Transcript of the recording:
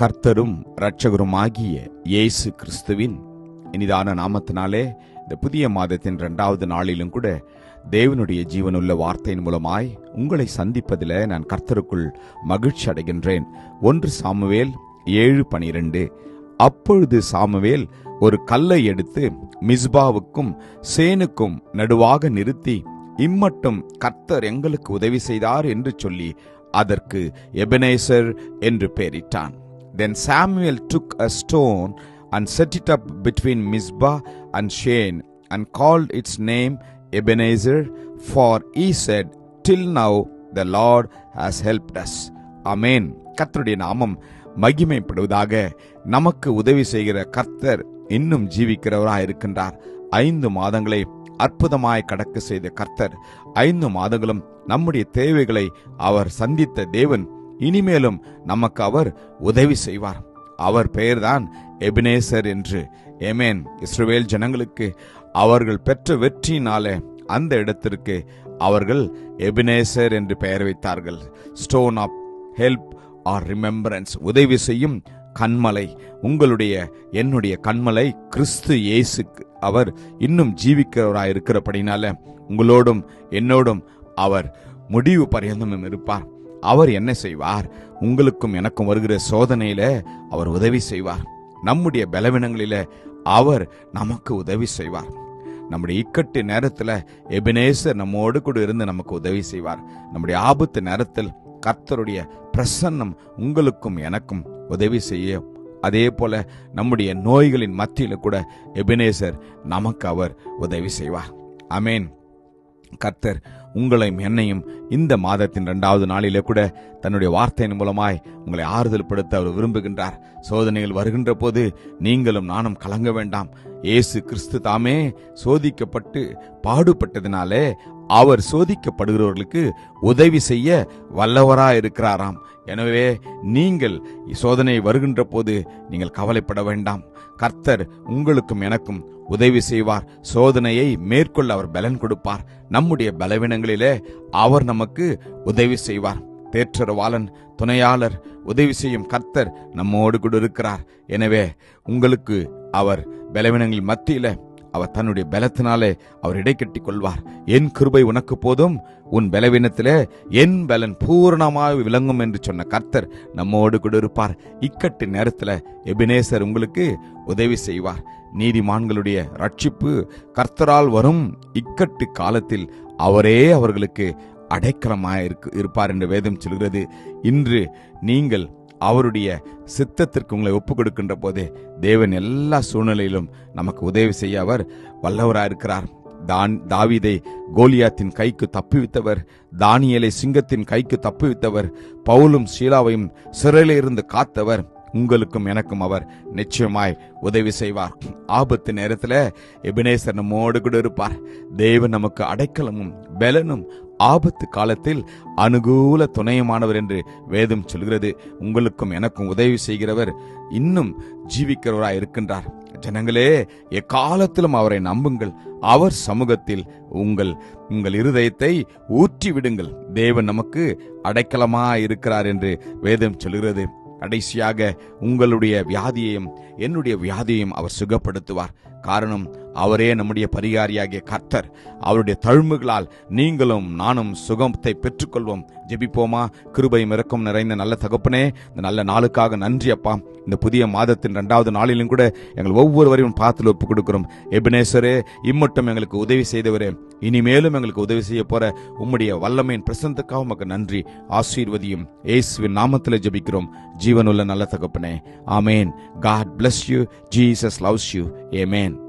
கர்த்தரும் இரட்சகருமாகிய இயேசு கிறிஸ்துவின் இனிதான நாமத்தினாலே இந்த புதிய மாதத்தின் இரண்டாவது நாளிலும் கூட தேவனுடைய ஜீவனுள்ள வார்த்தையின் மூலமாய் உங்களை சந்திப்பதில் நான் கர்த்தருக்குள் மகிழ்ச்சி அடைகின்றேன். ஒன்று சாமுவேல் ஏழு பனிரெண்டு. அப்பொழுது சாமுவேல் ஒரு கல்லை எடுத்து மிஸ்பாவுக்கும் சேனுக்கும் நடுவாக நிறுத்தி இம்மட்டும் கர்த்தர் எங்களுக்கு உதவி செய்தார் என்று சொல்லி அதற்கு எபனேசர் என்று பெயரிட்டான். Then Samuel took a stone and set it up between Mizpah and Shane and called its name Ebenezer, for he said, Till now the Lord has helped us. Amen. கர்த்தருடைய நாமம் மகிமைப்படுவதாக நமக்கு உதவி செய்கிற கர்த்தர் இன்னும் ஜீவிக்கிறவராய் இருக்கின்றார் ஐந்து மாதங்களை அற்புதமாய் கடக்க செய்த கர்த்தர் ஐந்து மாதங்களும் நம்முடைய தேவைகளை அவர் சந்தித்த தேவன் இனிமேலும் நமக்கு அவர் உதவி செய்வார். அவர் பெயர்தான் எபினேசர் என்று. எமேன் இஸ்ரவேல் ஜனங்களுக்கு அவர்கள் பெற்ற வெற்றியினாலே அந்த இடத்திற்கு அவர்கள் எபினேசர் என்று பெயர் வைத்தார்கள். Stone of help or remembrance உதவி செய்யும் கண்மலை உங்களுடைய என்னுடைய கண்மலை கிறிஸ்து இயேசுக்கு அவர் இன்னும் ஜீவிக்கிறவராக இருக்கிறபடினால உங்களோடும் என்னோடும் அவர் முடிவு பரியந்தமும் இருப்பார். அவர் என்ன செய்வார்? உங்களுக்கும் எனக்கும் வருகிற சோதனையில அவர் உதவி செய்வார். நம்முடைய பலவீனங்களில அவர் நமக்கு உதவி செய்வார். நம்முடைய இக்கட்டு நேரத்தில் எபினேசர் நம்மோடு கூட இருந்து நமக்கு உதவி செய்வார். நம்முடைய ஆபத்து நேரத்தில் கர்த்தருடைய பிரசன்னம் உங்களுக்கும் எனக்கும் உதவி செய்ய அதே போல நம்முடைய நோய்களின் மத்தியில் கூட எபினேசர் நமக்கு அவர் உதவி செய்வார். அமேன் கர்த்தர் உங்களையும் என்னையும் இந்த மாதத்தின் இரண்டாவது நாளிலே கூட தன்னுடைய வார்த்தையின் மூலமாய் உங்களை ஆறுதல் படுத்த அவர் விரும்புகின்றார். சோதனைகள் வருகின்ற போது நீங்களும் நானும் கலங்க வேண்டாம். இயேசு கிறிஸ்து தாமே சோதிக்கப்பட்டு பாடுபட்டதினாலே அவர் சோதிக்கப்படுகிறவர்களுக்கு உதவி செய்ய வல்லவராக இருக்கிறாராம் எனவே நீங்கள் சோதனை வருகின்ற போது நீங்கள் கவலைப்பட வேண்டாம். கர்த்தர் உங்களுக்கும் எனக்கும் உதவி செய்வார். சோதனையை மேற்கொள்ள அவர் பலன் கொடுப்பார். நம்முடைய பலவீனங்கள் காரியங்களிலே அவர் நமக்கு உதவி செய்வார். தேற்றரவாளன் துணையாளர் உதவி செய்யும் கர்த்தர் நம்மோடு கூட இருக்கிறார். எனவே உங்களுக்கு அவர் பலவீனங்கள் மத்தியில அவர் தன்னுடைய பலத்தினாலே அவர் இடைக்கட்டி கொள்வார் என் கிருபை உனக்கு போதும் உன் பலவீனத்திலே என் பலன் பூரணமாக விளங்கும் என்று சொன்ன கர்த்தர் நம்மோடு கூட இருப்பார். இக்கட்டு நேரத்துல எபினேசர் உங்களுக்கு உதவி செய்வார். நீதிமான்களுடைய ரட்சிப்பு கர்த்தரால் வரும் இக்கட்டு காலத்தில் அவரே அவர்களுக்கு அடைக்கலமாய் இருக்கு இருப்பார் என்று வேதம் சொல்கிறது. இன்று நீங்கள் அவருடைய சித்தத்திற்கு உங்களை ஒப்பு கொடுக்கின்ற போதே தேவன் எல்லா சூழ்நிலையிலும் நமக்கு உதவி செய்ய அவர் வல்லவராக இருக்கிறார். தான் தாவீதை கோலியாத்தின் கைக்கு தப்புவித்தவர் தானியலை சிங்கத்தின் கைக்கு தப்புவித்தவர் பவுலும் ஷீலாவையும் சிறையிலிருந்து காத்தவர் உங்களுக்கும் எனக்கும் அவர் நிச்சயமாய் உதவி செய்வார். ஆபத்து நேரத்தில் எபினேசர் நம்மோடு கூட இருப்பார். தேவன் நமக்கு அடைக்கலமும் பலனும் ஆபத்து காலத்தில் அனுகூல துணையமானவர் என்று வேதம் சொல்கிறது. உங்களுக்கும் எனக்கும் உதவி செய்கிறவர் இன்னும் ஜீவிக்கிறவராய் இருக்கின்றார். ஜனங்களே எக்காலத்திலும் அவரை நம்புங்கள். அவர் சமூகத்தில் உங்கள் உங்கள் இருதயத்தை ஊற்றி விடுங்கள் தேவன் நமக்கு அடைக்கலமா இருக்கிறார் என்று வேதம் சொல்கிறது. கடைசியாக உங்களுடைய வியாதியையும் என்னுடைய வியாதியையும் அவர் சுகப்படுத்துவார். காரணம் அவரே நம்முடைய பரிகாரியாகிய கர்த்தர். அவருடைய தழும்புகளால் நீங்களும் நானும் சுகத்தை பெற்றுக்கொள்வோம். ஜெபிப்போமா? கிருபை இறக்கம் நிறைந்த நல்ல தகப்பனே இந்த நல்ல நாளுக்காக நன்றி அப்பா. இந்த புதிய மாதத்தின் இரண்டாவது நாளிலும் கூட எங்கள் ஒவ்வொருவரையும் பார்த்து ஒப்பு கொடுக்கிறோம். எபினேசரே இம்மட்டும் எங்களுக்கு உதவி செய்தவரே. இனிமேலும் எங்களுக்கு உதவி செய்ய போற உம்முடைய வல்லமையின் பிரசந்தக்காக உமக்கு நன்றி. ஆசீர்வதியும். இயேசுவின் நாமத்தில் ஜெபிக்கிறோம். ஜீவனுள்ள நல்ல தகப்பனே. ஆமேன். God bless you Jesus loves you amen